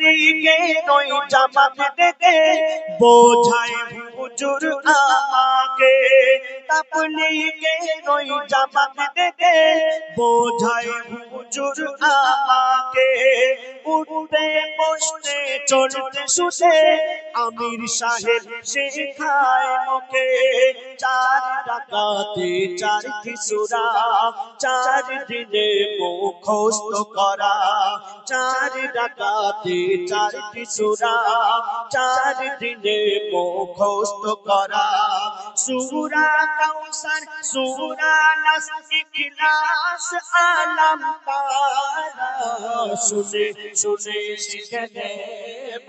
তাবলিগে নই জামাত দেগে বোঝায় হুজুর আমাকে। তাবলিগে নই জামাত দেগে বোঝায় হুজুর আমাকে। উঠতে, বসতে, চলতে, শুতে আমির সাহেব শেখায় মোকে। চার ডাকাতে, চার কিশোরা চার দিনে মুখস্থ করা। চার ডাকাতে, চার কিশোরা চার দিনে মুখস্থ করা। সুরা কাউসার সুরা নাস ইখলাস আলম তারা শুনে শুনে শিখে নেব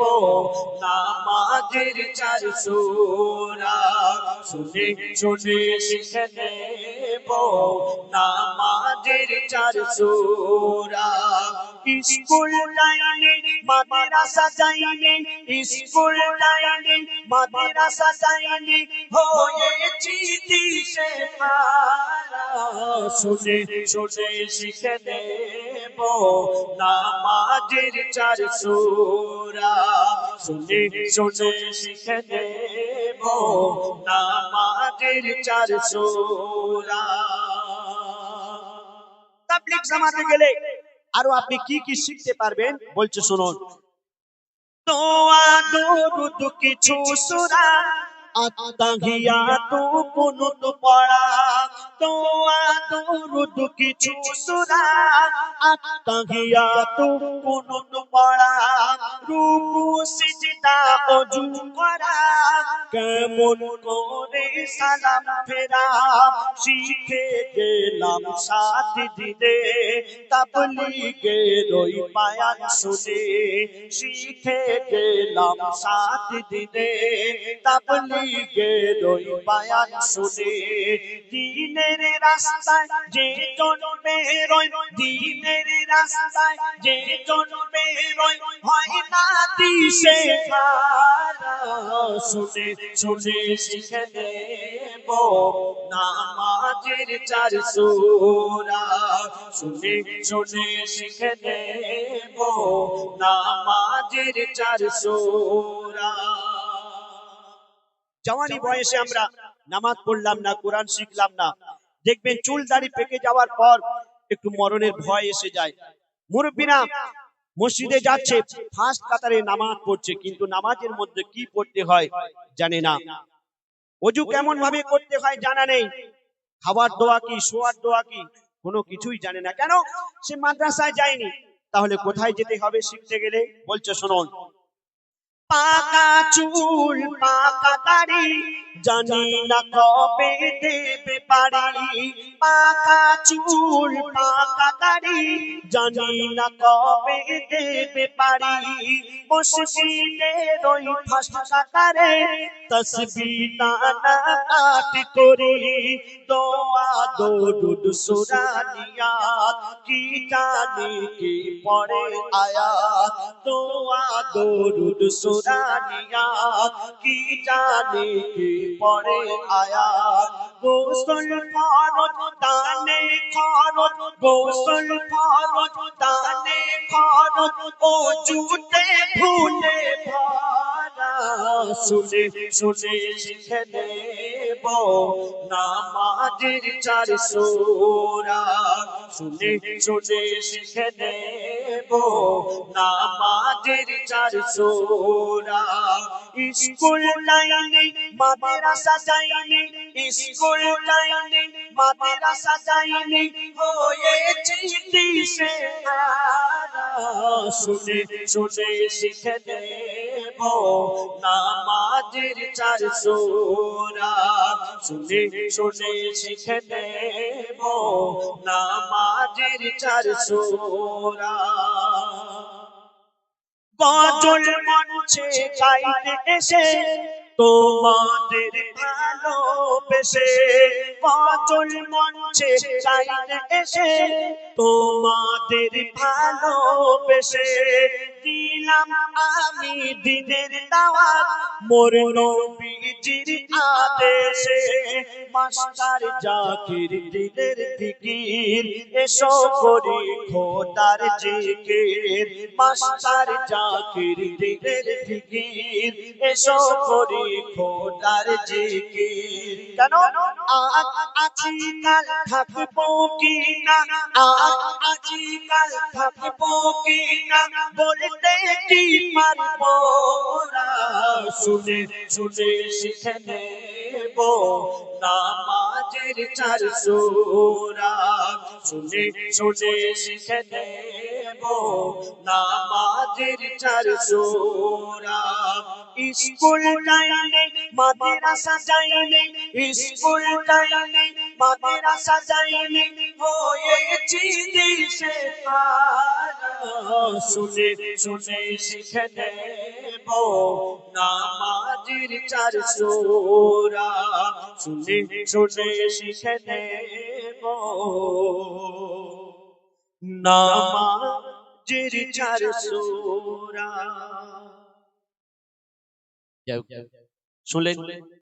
নামাজের চার সুরা শুনে শুনে শিখে নেব নামাজের চার সুরা স্কুল লাইনে মাদ্রাসা যাইনি, স্কুল লাইনে মাদ্রাসা যাইনি। হয়েছি দিশে শুনে শুনে শিখে নেব নামাজের চার সুরা। শুনে শুনে শিখে নেব নামাজের চার সুরা। তাবলিগ জামাতে গেলে আরও আপনি কি কি শিখতে পারবেন? বলছে শুনুন। দোয়া দরুদ কিছু সূরা আত্তাহিয়া তু কুনুত পড়া। দোয়া, দরুদ কিছু সূরা। আত্তাহিয়া তু কুনুত পড়া। রুকু, সিজদা ওযু করা। কেমন করে সালাম ফেরা। শিখে গেলাম সাত দিনে। তাবলিগের ওই বায়ান শুনে। শিখে গেলাম সাত দিনে। তাবলিগের ওই বায়ান শুনে। দিনের রাস্তায় যে জন্মে রয় দিনের রাস্তায় যে জন্মে রয় হয় না দিশে শুনে। শুনে শিখে নেব নামাজের চার সুরা। শুনে শুনে শিখে নেব নামাজের চার সুরা। জওয়ানি বয়সে আমরা নামাজ পড়লাম না কোরআন শিখলাম না। দেখবেন চুল দাড়ি পেকে যাওয়ার পর একটু মরণের ভয় এসে যায়। মুরব্বীরা মসজিদে যাচ্ছে ফার্স্ট কাতারে নামাজ পড়ছে কিন্তু নামাজের মধ্যে কি পড়তে হয় জানে না। অজু কেমন ভাবে করতে হয় জানা নেই। খাবার দোয়া কি শোয়ার দোয়া কি কোনো কিছুই জানে না। কেন? সে মাদ্রাসায় যায়নি। তাহলে কোথায় যেতে হবে শিখতে গেলে? বলছে শুনুন পাকা চুল, পাকা দাড়ি, জানি না কবে দেবে পারি পাকা চুল, পাকা দাড়ি, জানি না কবে দেবে পারি মসজিদের ওই ফাঁসা কারে তসবি নানা আট করি। দোয়া, দরুদ, সুরানিয়াত, কি জানি কি পড়ে আয়াত। দোয়া, দরুদ সুরানিয়াত কি জানি কি পড়ে আয়াত? গোসল ফরজ, দানে খরচ, গোসল ফরজ, দানে খরচ, ও জুতে ভুলে ভরা। শুনে শুনে শিখে নেব নামাজের চার সোরা। শুনে শুনে শিখে নেব নামাজের চার সোরা। স্কুল লাইনে মাদ্রাসা যাইনি, স্কুল লাইনে মাদ্রাসা যাইনি হয়েছে দিশে শুনে শুনে শিখে নেব নামাজের চার সোরা। শুনে শুনে শিখে নেব নামাজের চার সোরা। গজল মঞ্চে গাইতে এসে তোমাদের ভালোবেসে গজল মঞ্চে গাইতে এসে তোমাদের ভালোবেসে দিলাম আমি দিনের দাওয়াত, মোর নবীজির আদেশে। মাস্টার জাকির দিনের দিকির, এসো করি খোদার জিকির। মাস্টার জাকির দিনের দিকির, এসো করি খোদার জিকির। কেন আজ আছি কাল থাকব কি না? আজ আছি কাল থাকব কি না? বলতে কি পারব শুনে শুনে শিখে নেব নামাজের চার সুরা। শুনে শুনে শিখে নেব নামাজের চার সুরা। স্কুল টাইমে মাদ্রাসা যাইলে স্কুল টাইমে মাদ্রাসা যাইলে হয়েছি দিশে শুনে শুনে শিখে নেব নামাজির চার সোরা। শুনে শুনে শিখে নেব। নামাজির চার সোরা। শুনলেন?